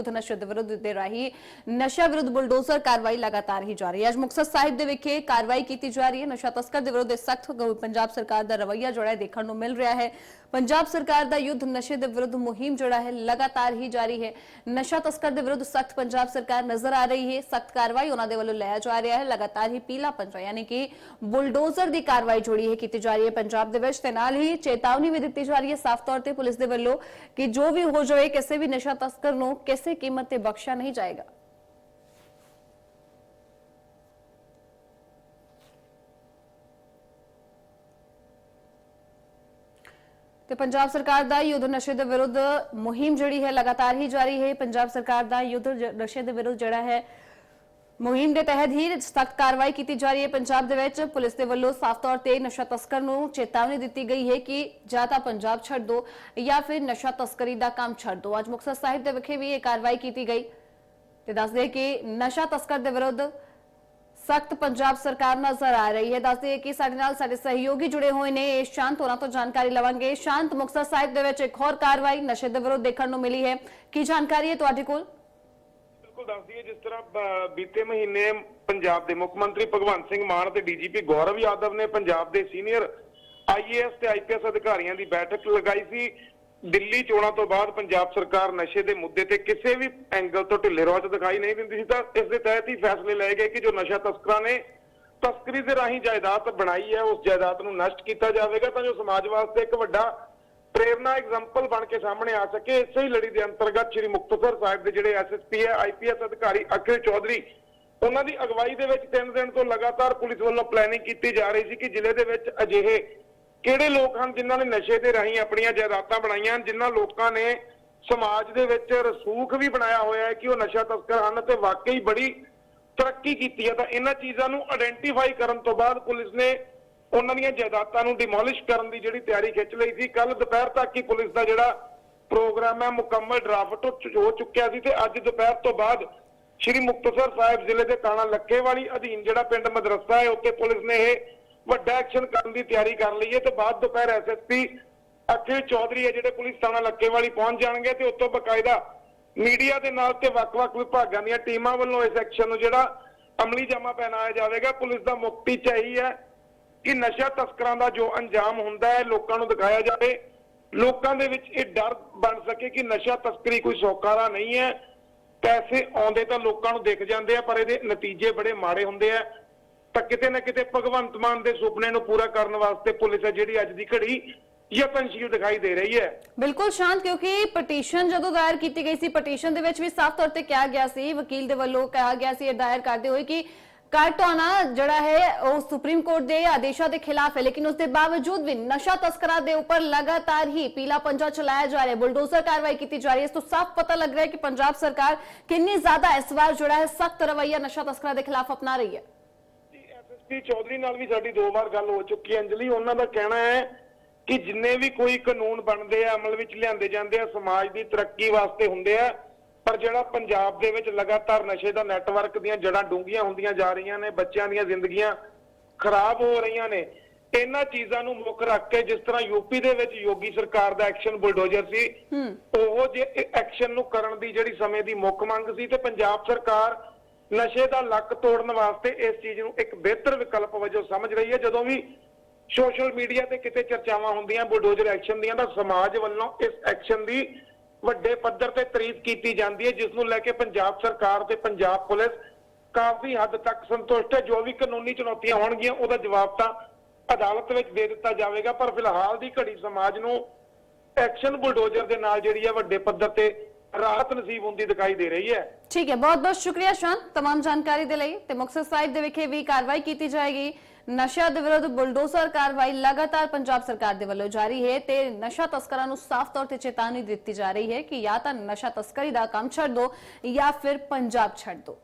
ਯੁੱਧ ਨਸ਼ੇ ਦੇ ਵਿਰੁੱਧ ਦੇ ਰਾਹੀਂ ਨਸ਼ਾ ਵਿਰੁੱਧ ਬੁਲਡੋਜ਼ਰ ਕਾਰਵਾਈ ਲਗਾਤਾਰ ਹੀ ਜਾਰੀ ਹੈ। ਅੱਜ ਮੁਕਤਸਰ ਸਾਹਿਬ ਦੇ ਵਿਖੇ ਕਾਰਵਾਈ ਕੀਤੀ ਜਾ ਰਹੀ ਹੈ। ਨਸ਼ਾ ਤਸਕਰ ਦੇ ਵਿਰੁੱਧ ਸਖਤ ਪੰਜਾਬ ਸਰਕਾਰ ਦਾ ਰਵੱਈਆ ਜਿਹੜਾ ਦੇਖਣ ਨੂੰ ਮਿਲ ਰਿਹਾ ਹੈ। ਪੰਜਾਬ ਸਰਕਾਰ ਦਾ ਯੁੱਧ ਨਸ਼ੇ ਦੇ ਵਿਰੁੱਧ ਮੁਹਿੰਮ ਜਿਹੜਾ ਹੈ ਲਗਾਤਾਰ ਹੀ ਜਾਰੀ ਹੈ। ਨਸ਼ਾ ਤਸਕਰ ਦੇ ਵਿਰੁੱਧ ਸਖਤ ਪੰਜਾਬ ਸਰਕਾਰ ਨਜ਼ਰ ਆ ਰਹੀ ਹੈ। ਸਖਤ ਕਾਰਵਾਈ ਉਹਨਾਂ ਦੇ ਵੱਲੋਂ ਲਿਆ ਜਾ ਰਿਹਾ ਹੈ। ਲਗਾਤਾਰ ਹੀ ਪੀਲਾ ਪੰਜਾ, ਯਾਨੀ ਕਿ ਬੁਲਡੋਜ਼ਰ ਦੀ ਕਾਰਵਾਈ ਜੋੜੀ ਹੈ ਕੀਤੀ ਜਾ ਰਹੀ ਹੈ ਪੰਜਾਬ ਦੇ ਵਿੱਚ। ਤੇ ਨਾਲ ਹੀ ਚੇਤਾਵਨੀ ਵੀ ਦਿੱਤੀ ਜਾ ਰਹੀ ਹੈ ਸਾਫ਼ ਤੌਰ ਤੇ ਪੁਲਿਸ ਦੇ ਵੱਲੋਂ ਕਿ ਜੋ ਵੀ ਹੋ ਜਾਵੇ, ਕਿਸੇ ਵੀ ਨਸ਼ਾ ਤਸਕਰ ਨੂੰ ਕਿਸੇ ਕੀਮਤ ਤੇ ਬਖਸ਼ਿਆ ਨਹੀਂ ਜਾਏਗਾ ਤੇ ਪੰਜਾਬ ਸਰਕਾਰ ਦਾ ਯੁੱਧ ਨਸ਼ੇ ਦੇ ਵਿਰੁੱਧ ਮੁਹਿੰਮ ਜਿਹੜੀ ਹੈ ਲਗਾਤਾਰ ਹੀ ਜਾਰੀ ਹੈ ਪੰਜਾਬ ਸਰਕਾਰ ਦਾ ਯੁੱਧ ਨਸ਼ੇ ਦੇ ਵਿਰੁੱਧ ਜਿਹੜਾ ਹੈ ਮੁਹਿੰਮ ਦੇ ਤਹਿਤ ਹੀ ਸਖਤ ਕਾਰਵਾਈ ਕੀਤੀ ਜਾ ਰਹੀ ਹੈ। ਪੰਜਾਬ ਦੇ ਵਿੱਚ ਪੁਲਿਸ ਦੇ ਵੱਲੋਂ ਸਾਫ਼ ਤੌਰ ਤੇ ਨਸ਼ਾ ਤਸਕਰ ਨੂੰ ਚੇਤਾਵਨੀ ਦਿੱਤੀ ਗਈ ਹੈ ਕਿ ਜਾਂ ਤਾਂ ਪੰਜਾਬ ਛੱਡ ਦਿਓ ਜਾਂ ਫਿਰ ਨਸ਼ਾ ਤਸਕਰੀ ਦਾ ਕੰਮ ਛੱਡ ਦਿਓ ਅੱਜ ਮੁਕਤਸਰ ਸਾਹਿਬ ਦੇ ਵਿਖੇ ਵੀ ਇਹ ਕਾਰਵਾਈ ਕੀਤੀ ਗਈ ਤੇ ਦੱਸਦੇ ਕਿ ਨਸ਼ਾ ਤਸਕਰ ਦੇ ਵਿਰੁੱਧ ਸਖਤ ਪੰਜਾਬ ਸਰਕਾਰ ਨਜ਼ਰ ਆ ਰਹੀ ਹੈ। ਦੱਸਦੇ ਕਿ ਸਾਡੇ ਨਾਲ ਸਾਡੇ ਸਹਿਯੋਗੀ ਜੁੜੇ ਹੋਏ ਨੇ। ਇਹ ਸ਼ਾਂਤ ਹੋਰਾਂ ਤੋਂ ਜਾਣਕਾਰੀ ਲਵਾਂਗੇ। ਸ਼ਾਂਤ ਮੁਕਤਸਰ ਸਾਹਿਬ ਦੇ ਵਿੱਚ ਇੱਕ ਹੋਰ ਕਾਰਵਾਈ ਨਸ਼ੇ ਦੇ ਵਿਰੁੱਧ ਦੇਖਣ ਨੂੰ ਮਿਲੀ ਹੈ। ਕੀ ਜਾਣਕਾਰੀ ਹੈ ਤੁਹਾਡੇ ਕੋਲ? ਬਿਲਕੁਲ ਦੱਸ ਦਈਏ ਜਿਸ ਤਰ੍ਹਾਂ ਬੀਤੇ ਮਹੀਨੇ ਪੰਜਾਬ ਦੇ ਮੁੱਖ ਮੰਤਰੀ ਭਗਵੰਤ ਸਿੰਘ ਮਾਨ ਤੇ ਡੀਜੀਪੀ ਗੌਰਵ ਯਾਦਵ ਨੇ ਪੰਜਾਬ ਦੇ ਸੀਨੀਅਰ ਆਈਏਐਸ ਤੇ ਆਈਪੀਐਸ ਅਧਿਕਾਰੀਆਂ ਦੀ ਬੈਠਕ ਲਗਾਈ ਸੀ। ਦਿੱਲੀ ਚੋਣਾਂ ਤੋਂ ਬਾਅਦ ਪੰਜਾਬ ਸਰਕਾਰ ਨਸ਼ੇ ਦੇ ਮੁੱਦੇ ਤੇ ਕਿਸੇ ਵੀ ਐਂਗਲ ਤੋਂ ਢਿੱਲੇ ਰੋਚ ਦਿਖਾਈ ਨਹੀਂ ਦਿੰਦੀ ਸੀ ਤਾਂ ਇਸ ਦੇ ਤਹਿਤ ਹੀ ਫੈਸਲੇ ਲਏ ਗਏ ਕਿ ਜੋ ਨਸ਼ਾ ਤਸਕਰਾਂ ਨੇ ਤਸਕਰੀ ਦੇ ਰਾਹੀਂ ਜਾਇਦਾਦ ਬਣਾਈ ਹੈ, ਉਸ ਜਾਇਦਾਦ ਨੂੰ ਨਸ਼ਟ ਕੀਤਾ ਜਾਵੇਗਾ ਤਾਂ ਜੋ ਸਮਾਜ ਵਾਸਤੇ ਇੱਕ ਵੱਡਾ ਪ੍ਰੇਰਨਾ ਐਗਜ਼ਾਮਪਲ ਬਣ ਕੇ ਸਾਹਮਣੇ ਆ ਸਕੇ। ਇਸੇ ਹੀ ਲੜੀ ਦੇ ਅੰਤਰਗਤ ਸ੍ਰੀ ਮੁਕਤਸਰ ਸਾਹਿਬ ਦੇ ਜਿਹੜੇ ਐਸਐਸਪੀ ਹੈ ਆਈਪੀਐਸ ਅਧਿਕਾਰੀ ਅਖਿਲ ਚੌਧਰੀ, ਉਹਨਾਂ ਦੀ ਅਗਵਾਈ ਦੇ ਵਿੱਚ ਤਿੰਨ ਦਿਨ ਤੋਂ ਲਗਾਤਾਰ ਪੁਲਿਸ ਵੱਲੋਂ ਪਲੈਨਿੰਗ ਕੀਤੀ ਜਾ ਰਹੀ ਸੀ ਕਿ ਜ਼ਿਲ੍ਹੇ ਦੇ ਵਿੱਚ ਅਜਿਹੇ ਕਿਹੜੇ ਲੋਕ ਹਨ ਜਿਨ੍ਹਾਂ ਨੇ ਨਸ਼ੇ ਦੇ ਰਾਹੀਂ ਆਪਣੀਆਂ ਜਾਇਦਾਦਾਂ ਬਣਾਈਆਂ ਹਨ, ਜਿਨ੍ਹਾਂ ਲੋਕਾਂ ਨੇ ਸਮਾਜ ਦੇ ਵਿੱਚ ਰਸੂਖ ਵੀ ਬਣਾਇਆ ਹੋਇਆ ਹੈ ਕਿ ਉਹ ਨਸ਼ਾ ਤਸਕਰ ਹਨ ਤੇ ਵਾਕਈ ਬੜੀ ਤਰੱਕੀ ਕੀਤੀ ਹੈ। ਤਾਂ ਇਹਨਾਂ ਚੀਜ਼ਾਂ ਨੂੰ ਆਇਡੈਂਟੀਫਾਈ ਕਰਨ ਤੋਂ ਬਾਅਦ ਪੁਲਿਸ ਨੇ ਉਹਨਾਂ ਦੀਆਂ ਜਾਇਦਾਦਾਂ ਨੂੰ ਡਿਮੋਲਿਸ਼ ਕਰਨ ਦੀ ਜਿਹੜੀ ਤਿਆਰੀ ਖਿੱਚ ਲਈ ਸੀ। ਕੱਲ ਦੁਪਹਿਰ ਤੱਕ ਹੀ ਪੁਲਿਸ ਦਾ ਜਿਹੜਾ ਪ੍ਰੋਗਰਾਮ ਹੈ, ਮੁਕੰਮਲ ਡਰਾਫਟ ਹੋ ਚੁੱਕਿਆ ਸੀ ਤੇ ਅੱਜ ਦੁਪਹਿਰ ਤੋਂ ਬਾਅਦ ਸ਼੍ਰੀ ਮੁਕਤਸਰ ਸਾਹਿਬ ਜ਼ਿਲ੍ਹੇ ਦੇ ਕਾਣਾ ਲੱਕੇ ਵਾਲੀ ਅਧੀਨ ਜਿਹੜਾ ਪਿੰਡ ਮਦਰਸਾ ਹੈ, ਉੱਥੇ ਪੁਲਿਸ ਨੇ ਇਹ ਵੱਡਾ ਐਕਸ਼ਨ ਕਰਨ ਦੀ ਤਿਆਰੀ ਕਰ ਲਈ ਹੈ ਤੇ ਬਾਅਦ ਦੁਪਹਿਰ ਐਸਐਸਪੀ ਅਖਿਲ ਚੌਧਰੀ ਹੈ ਜਿਹੜੇ ਪੁਲਿਸ ਥਾਣਾ ਲੱਕੇ ਵਾਲੀ ਪਹੁੰਚ ਜਾਣਗੇ ਤੇ ਉੱਥੋਂ ਬਕਾਇਦਾ ਮੀਡੀਆ ਦੇ ਨਾਲ ਤੇ ਵੱਖ-ਵੱਖ ਵਿਭਾਗਾਂ ਦੀਆਂ ਟੀਮਾਂ ਵੱਲੋਂ ਇਸ ਐਕਸ਼ਨ ਨੂੰ ਜਿਹੜਾ ਅਮਲੀ ਜਾਮਾ ਪਹਿਨਾਇਆ ਜਾਵੇਗਾ। ਪੁਲਿਸ ਦਾ ਮੁਕਤੀ ਚਾਹੀ ਹੈ ਕਿ ਨਸ਼ਾ ਤਸਕਰਾਂ ਦਾ ਜੋ ਅੰਜਾਮ ਹੁੰਦਾ ਹੈ, ਲੋਕਾਂ ਨੂੰ ਦਿਖਾਇਆ ਜਾਵੇ, ਲੋਕਾਂ ਦੇ ਵਿੱਚ ਇਹ ਡਰ ਬਣ ਸਕੇ ਕਿ ਨਸ਼ਾ ਤਸਕਰੀ ਕੋਈ ਸੌਕਾਰਾ ਨਹੀਂ ਹੈ। ਪੈਸੇ ਆਉਂਦੇ ਤਾਂ ਲੋਕਾਂ ਨੂੰ ਦਿਖ ਜਾਂਦੇ ਆ, ਪਰ ਇਹਦੇ ਨਤੀਜੇ ਬੜੇ ਮਾੜੇ ਹੁੰਦੇ ਆ। ਤਾਂ ਕਿਤੇ ਨਾ ਕਿਤੇ ਭਗਵੰਤ ਮਾਨ ਦੇ ਸੁਪਨੇ ਨੂੰ ਪੂਰਾ ਕਰਨ ਵਾਸਤੇ ਪੁਲਿਸ ਹੈ ਜਿਹੜੀ ਅੱਜ ਦੀ ਘੜੀ ਯਤਨਸ਼ੀਲ ਦਿਖਾਈ ਦੇ ਰਹੀ ਹੈ। ਬਿਲਕੁਲ ਸ਼ਾਂਤ, ਕਿਉਂਕਿ ਪਟੀਸ਼ਨ ਜਦੋਂ ਦਾਇਰ ਕੀਤੀ ਗਈ ਸੀ, ਪਟੀਸ਼ਨ ਦੇ ਵਿੱਚ ਵੀ ਸਾਫ਼ ਤੌਰ ਤੇ ਕਿਹਾ ਗਿਆ ਸੀ, ਵਕੀਲ ਦੇ ਵੱਲੋਂ ਕਿਹਾ ਗਿਆ ਸੀ, ਇਹ ਦਾਇਰ ਕਰਦੇ ਹੋਏ ਕਿ ਕੱਟ ਹੋਣਾ ਜਿਹੜਾ ਹੈ, ਉਹ ਸੁਪਰੀਮ ਕੋਰਟ ਦੇ ਆਦੇਸ਼ਾਂ ਦੇ ਖਿਲਾਫ ਹੈ, ਲੇਕਿਨ ਉਸ ਦੇ ਬਾਵਜੂਦ ਵੀ ਨਸ਼ਾ ਤਸਕਰਾਂ ਦੇ ਉੱਪਰ ਲਗਾਤਾਰ ਹੀ ਪੀਲਾ ਪੰਜਾ ਚਲਾਇਆ ਜਾ ਰਿਹਾ ਹੈ, ਬੁਲਡੋਜ਼ਰ ਕਾਰਵਾਈ ਕੀਤੀ ਜਾ ਰਹੀ ਹੈ। ਇਸ ਤੋਂ ਸਾਫ਼ ਪਤਾ ਲੱਗ ਰਿਹਾ ਹੈ ਕਿ ਪੰਜਾਬ ਸਰਕਾਰ ਕਿੰਨੀ ਜ਼ਿਆਦਾ ਇਸ ਵਾਰ ਜਿਹੜਾ ਹੈ, ਸਖਤ ਰਵੱਈਆ ਨਸ਼ਾ ਤਸਕਰਾਂ ਦੇ ਖਿਲਾਫ ਅਪਣਾ ਰਹੀ ਹੈ। ਐਸਐਸਪੀ ਚੌਧਰੀ ਨਾਲ ਵੀ ਸਾਡੀ ਦੋ ਵਾਰ ਗੱਲ ਹੋ ਚੁੱਕੀ ਹੈ, ਅੰਜਲੀ। ਉਹਨਾਂ ਦਾ ਕਹਿਣਾ ਹੈ ਕਿ ਜਿੰਨੇ ਵੀ ਕੋਈ ਕਾਨੂੰਨ ਬਣਦੇ ਆ, ਅਮਲ ਵਿੱਚ ਲਿਆਂਦੇ ਜਾਂਦੇ ਆ, ਸਮਾਜ ਦੀ ਤਰੱਕੀ ਵਾਸਤੇ ਹੁੰਦੇ ਆ ਪਰ ਜਿਹੜਾ ਪੰਜਾਬ ਦੇ ਵਿੱਚ ਲਗਾਤਾਰ ਨਸ਼ੇ ਦਾ ਨੈਟਵਰਕ ਦੀਆਂ ਜੜਾਂ ਡੂੰਘੀਆਂ ਹੁੰਦੀਆਂ ਜਾ ਰਹੀਆਂ ਨੇ ਬੱਚਿਆਂ ਦੀਆਂ ਜ਼ਿੰਦਗੀਆਂ ਖਰਾਬ ਹੋ ਰਹੀਆਂ ਨੇ ਇਹਨਾਂ ਚੀਜ਼ਾਂ ਨੂੰ ਮੁੱਖ ਰੱਖ ਕੇ ਜਿਸ ਤਰ੍ਹਾਂ ਯੂਪੀ ਦੇ ਵਿੱਚ ਯੋਗੀ ਸਰਕਾਰ ਦਾ ਐਕਸ਼ਨ ਬੁਲਡੋਜ਼ਰ ਸੀ ਉਹ ਜੇ ਐਕਸ਼ਨ ਨੂੰ ਕਰਨ ਦੀ ਜਿਹੜੀ ਸਮੇਂ ਦੀ ਮੁੱਖ ਮੰਗ ਸੀ ਤੇ ਪੰਜਾਬ ਸਰਕਾਰ ਨਸ਼ੇ ਦਾ ਲੱਕ ਤੋੜਨ ਵਾਸਤੇ ਇਸ ਚੀਜ਼ ਨੂੰ ਇੱਕ ਬਿਹਤਰ ਵਿਕਲਪ ਵਜੋਂ ਸਮਝ ਰਹੀ ਹੈ। ਜਦੋਂ ਵੀ ਸੋਸ਼ਲ ਮੀਡੀਆ ਤੇ ਕਿਤੇ ਚਰਚਾਵਾਂ ਹੁੰਦੀਆਂ ਬੁਲਡੋਜ਼ਰ ਐਕਸ਼ਨ ਦੀਆਂ ਤਾਂ ਸਮਾਜ ਵੱਲੋਂ ਇਸ ਐਕਸ਼ਨ ਦੀ ਵੱਡੇ ਪੱਧਰ ਤੇ ਤਾਰੀਫ ਕੀਤੀ ਜਾਂਦੀ ਹੈ ਜਿਸ ਨੂੰ ਲੈ ਕੇ ਪੰਜਾਬ ਸਰਕਾਰ ਤੇ ਪੰਜਾਬ ਪੁਲਿਸ ਕਾਫੀ ਹੱਦ ਤੱਕ ਸੰਤੁਸ਼ਟ ਹੈ। ਜੋ ਵੀ ਕਾਨੂੰਨੀ ਚੁਣੌਤੀਆਂ ਹੋਣਗੀਆਂ, ਉਹਦਾ ਜਵਾਬ ਤਾਂ ਅਦਾਲਤ ਵਿੱਚ ਦੇ ਦਿੱਤਾ ਜਾਵੇਗਾ। ਪਰ ਫਿਲਹਾਲ ਦੀ ਘੜੀ ਸਮਾਜ ਨੂੰ ਐਕਸ਼ਨ ਬੁਲਡੋਜ਼ਰ ਦੇ ਨਾਲ ਜਿਹੜੀ ਹੈ ਵੱਡੇ ਪੱਧਰ ਤੇ ਰਾਹਤ ਨਸੀਬ ਹੁੰਦੀ ਦਿਖਾਈ ਦੇ ਰਹੀ ਹੈ ਠੀਕ ਹੈ ਬਹੁਤ ਬਹੁਤ ਸ਼ੁਕਰੀਆ ਸ਼ਾਂਤ तमाम ਜਾਣਕਾਰੀ ਦੇ ਲਈ ਤੇ ਮੁਕਤਸਰ ਸਾਹਿਬ ਦੇ ਵਿਖੇ ਵੀ ਕਾਰਵਾਈ ਕੀਤੀ ਜਾਏਗੀ ਨਸ਼ਾ ਦੇ ਵਿਰੁੱਧ ਬੁਲਡੋਜ਼ਰ ਕਾਰਵਾਈ ਲਗਾਤਾਰ ਪੰਜਾਬ ਸਰਕਾਰ ਦੇ ਵੱਲੋਂ ਜਾਰੀ ਹੈ ਤੇ ਨਸ਼ਾ ਤਸਕਰਾਂ ਨੂੰ ਸਾਫ਼ ਤੌਰ ਤੇ ਚੇਤਾਵਨੀ ਦਿੱਤੀ ਜਾ ਰਹੀ ਹੈ ਕਿ ਜਾਂ ਤਾਂ ਨਸ਼ਾ ਤਸਕਰੀ ਦਾ ਕੰਮ ਛੱਡ ਦਿਓ ਜਾਂ ਫਿਰ ਪੰਜਾਬ ਛੱਡ ਦਿਓ